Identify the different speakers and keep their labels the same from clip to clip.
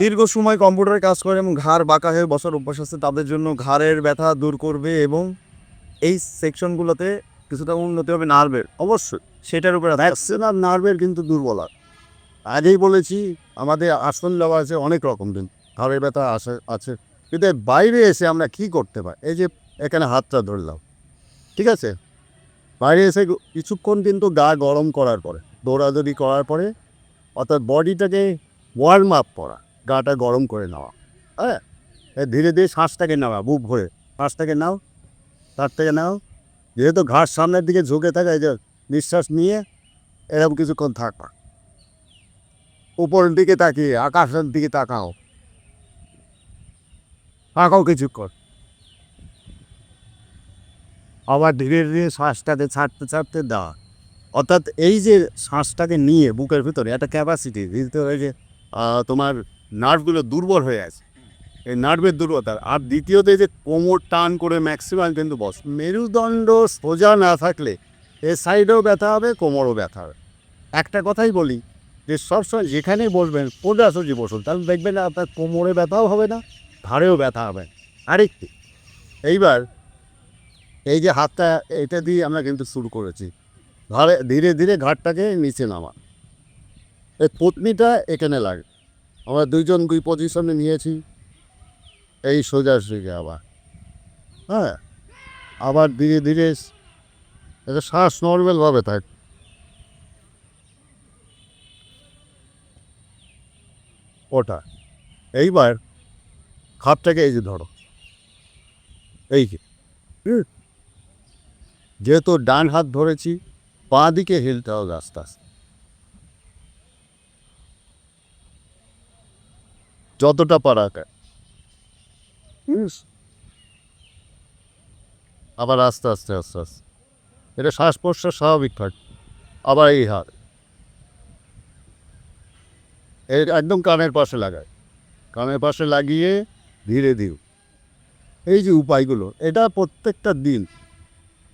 Speaker 1: দীর্ঘ সময় কম্পিউটারে কাজ করে এবং ঘাড় বাঁকা হয়ে বসার অভ্যাস আছে, তাদের জন্য ঘাড়ের ব্যথা দূর করবে এবং এই সেকশনগুলোতে কিছুটা উন্নতি হবে নার্ভের।
Speaker 2: অবশ্যই
Speaker 1: সেটার উপরে
Speaker 2: ম্যাক্সিমাম নার্ভের কিন্তু দুর্বলতা আগেই বলেছি, আমাদের আসন দেওয়া আছে অনেক রকম দিন। ঘাড়ের ব্যথা আসে, আছে। কিন্তু বাইরে এসে আমরা কি করতে পারি? এই যে এখানে হাতটা ধরলাম। ঠিক আছে? বাইরে এসে কিছুক্ষণ কিন্তু গা গরম করার পরে, দৌড়াদৌড়ি করার পরে, অর্থাৎ বডিটাকে ওয়ার্ম আপ করা। গাটা গরম করে নেওয়া হ্যাঁ? ধীরে ধীরে শ্বাসটাকে নেওয়া বুক ভরে। শ্বাসটাকে নাও, তার থেকে নাও। যেহেতু ঘাস সামনের দিকে ঝুঁকে থাকে যে নিঃশ্বাস নিয়ে এরকম কিছুক্ষণ থাকা উপরের দিকে তাকিয়ে, আকাশের দিকে তাকাও। তাকাও কিছুক্ষণ। আবার ধীরে ধীরে শ্বাসটাকে ছাড়তে ছাড়তে দেওয়া অর্থাৎ এই যে শ্বাসটাকে নিয়ে বুকের ভিতরে একটা ক্যাপাসিটি ভিতরে যে তোমার নার্ভগুলো দুর্বল হয়ে আছে। এই নার্ভের দুর্বলতা। আর দ্বিতীয়ত যে কোমর টান করে ম্যাক্সিমাম কিন্তু বস। মেরুদণ্ড সোজা না থাকলে এ সাইডেও ব্যথা হবে, কোমরও ব্যথা হবে। একটা কথাই বলি যে সবসময় যেখানেই বসবেন সোজাসুজি বসুন। তাহলে দেখবেন আপনার কোমরে ব্যথাও হবে না, ঘাড়েও ব্যথা হবে আরেকটি, এইবার এই যে হাতটা, এটা দিয়ে আমরা কিন্তু শুরু করেছি। ঘাড়ে, ধীরে ধীরে ঘাটটাকে নিচে নামা এই পত্নীটা এখানে লাগে আমরা দুইজন দুই পজিশনে নিয়েছি। এই সোজাসুজি আবার। হ্যাঁ? আবার ধীরে ধীরে এটা শ্বাস নর্মালভাবে থাক। ওটা। এইবার খাপটাকে এই যে ধরো। এই। যেহেতু ডান হাত ধরেছি, বাঁ দিকে হেলতে হবে আস্তে আস্তে। যতটা পারা আবার আস্তে আস্তে আস্তে আস্তে। এটা শ্বাস প্রশ্বাস স্বাভাবিক থাকে আবার এই হাত এই একদম কানের পাশে লাগায়। কানের পাশে লাগিয়ে ধীরে ধীরে। এই যে উপায়গুলো এটা প্রত্যেকটা দিন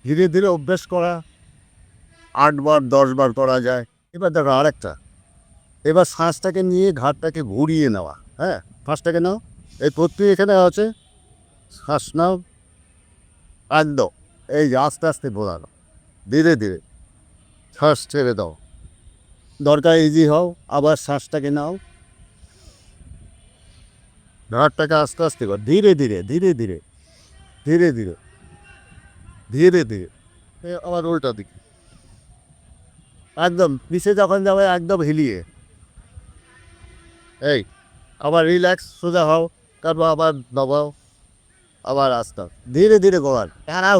Speaker 2: ধীরে ধীরে অভ্যেস করা আটবার দশবার করা যায়। এবার দেখো আরেকটা। এবার শ্বাসটাকে নিয়ে ঘাটটাকে ঘুরিয়ে নেওয়া। হ্যাঁ শ্বাসটাকে নাও। এই প্রত্যেক এখানে আছে। শ্বাস নাও। একদম। এই যে আস্তে আস্তে বোঝানো। ধীরে ধীরে। শ্বাস ছেড়ে দাও। দরকার ইজি হও। আবার শ্বাসটাকে নাও। ঘাটটাকে আস্তে আস্তে কর। ধীরে ধীরে ধীরে ধীরে। ধীরে ধীরে। ধীরে ধীরে। আবার উল্টা দিকে। একদম, নিচে যখন যাবে একদম হিলিয়ে। এই। আবার রিল্যাক্স সোজা হও তারপর আবার দবাও আবার আস্তে। ধীরে ধীরে করার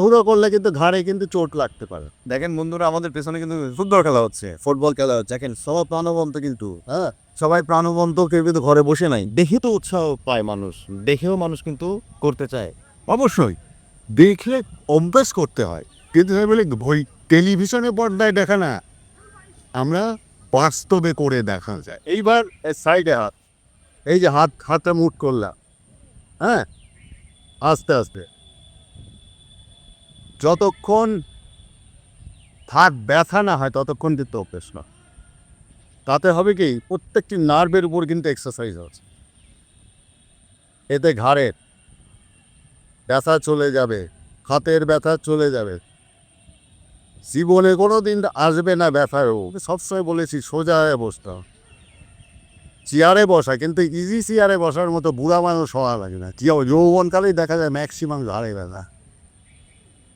Speaker 2: হুড়ো করলে কিন্তু ঘাড়ে কিন্তু চোট লাগতে পারে।
Speaker 1: দেখেন বন্ধুরা আমাদের পেছনে কিন্তু ফুটবল খেলা হচ্ছে ফুটবল খেলা হচ্ছে। দেখেন
Speaker 2: সব প্রাণবন্ত কিন্তু হ্যাঁ?
Speaker 1: সবাই প্রাণবন্ত কেউ কিন্তু ঘরে বসে নাই। দেখে তো উৎসাহ পায় মানুষ দেখেও মানুষ কিন্তু করতে চায়।
Speaker 2: অবশ্যই দেখলে অভ্যাস করতে হয়। কিন্তু বলি বই টেলিভিশনে পর্দায় দেখা না। আমরা বাস্তবে করে দেখা যায়। এইবার সাইডে হাত। এই যে হাত, হাতটা মুট করলাম। হ্যাঁ? আস্তে আস্তে। যতক্ষণ হাত ব্যথা না হয়, ততক্ষণ কিন্তু অভ্যেস না। তাতে হবে কি, প্রত্যেকটি নার্ভের উপর কিন্তু এক্সারসাইজ হচ্ছে এতে ঘাড়ের ব্যথা চলে যাবে, হাতের ব্যথা চলে যাবে। জীবনে কোনো দিন আসবে না ব্যথা সবসময় বলেছি, সোজা হবে। চেয়ারে বসা, কিন্তু ইজি চেয়ারে বসার মতো বুড়া মানুষ হওয়া লাগে না। যৌবনকালেই দেখা যায় ম্যাক্সিমাম ঘাড়ে ব্যথা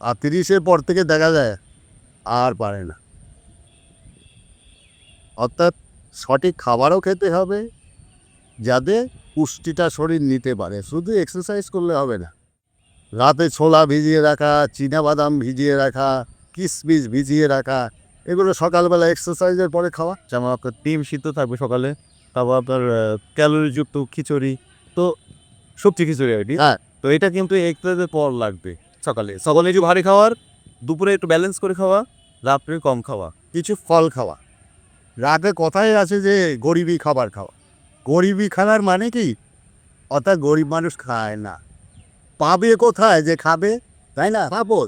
Speaker 2: আর তিরিশের পর থেকে দেখা যায় আর পারে না। অর্থাৎ সঠিক খাবারও খেতে হবে, যাতে পুষ্টিটা শরীর নিতে পারে। শুধু এক্সারসাইজ করলে হবে না। রাতে ছোলা ভিজিয়ে রাখা বাদাম ভিজিয়ে রাখা কিশমিশ ভিজিয়ে রাখা, এগুলো সকালবেলা এক্সারসাইজের পরে খাওয়া।
Speaker 1: যেমন আপনার ডিম সিদ্ধ থাকবে সকালে। তারপর আপনার ক্যালোরিযুক্ত খিচুড়ি। তো সবজি খিচুড়ি আর কি।
Speaker 2: হ্যাঁ।
Speaker 1: তো এটা কিন্তু এক্সারসাইজের পর লাগবে সকালে। সকালে একটু ভারী খাওয়ার দুপুরে একটু ব্যালেন্স করে খাওয়া রাত্রে কম খাওয়া।
Speaker 2: কিছু ফল খাওয়া। রাতে কথাই আছে যে গরিবই খাবার খাওয়া। গরিবই খাবার মানে কি? অর্থাৎ গরিব মানুষ খায় না। পাবে কোথায় যে খাবে তাই না? পাবো।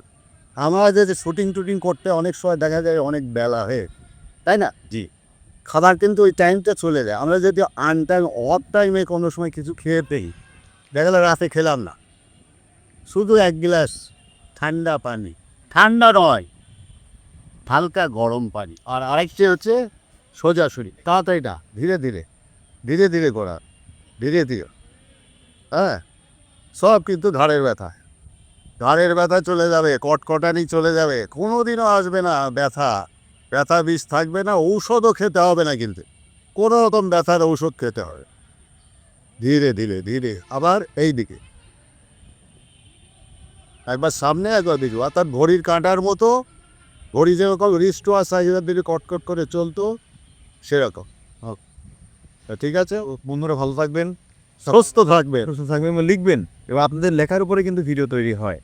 Speaker 2: আমরা যে শুটিং টুটিং করতে অনেক সময় দেখা যায় অনেক বেলা হয়ে। তাই না?
Speaker 1: জি।
Speaker 2: খাবার কিন্তু ওই টাইমটা চলে যায়। আমরা যদি আন টাইম অফ টাইমে কোনো সময় কিছু খেয়ে পেই দেখা গেলো রাতে খেলাম না। শুধু এক গ্লাস ঠান্ডা পানি। ঠান্ডা নয়, হালকা গরম পানি। আর আরেকটি হচ্ছে সোজাসুরি তাড়াতাড়ি না, ধীরে ধীরে ধীরে ধীরে করা ধীরে ধীরে। হ্যাঁ সব কিন্তু ঘাড়ের ব্যথা। ঘাড়ের ব্যথা চলে যাবে, কটকটানি চলে যাবে। কোনো দিনও আসবে না ব্যথা। ব্যথা বিষ থাকবে না ঔষধও খেতে হবে না কিন্তু। কোনো রকম ব্যথার ঔষধ খেতে হবে। ধীরে ধীরে ধীরে আবার এই দিকে একবার সামনে একবার দিকে অর্থাৎ ঘড়ির কাঁটার মতো ঘড়ি যেরকম রিস্ট ওয়াশ সাইজের দিকে কটকট করে চলতো সেরকম। ঠিক আছে?
Speaker 1: বন্ধুরা ভালো থাকবেন।
Speaker 2: সুস্থ থাকবেন।
Speaker 1: সুস্থ থাকবেন লিখবেন। এবং আপনাদের লেখার উপরে কিন্তু ভিডিও তৈরি হয়।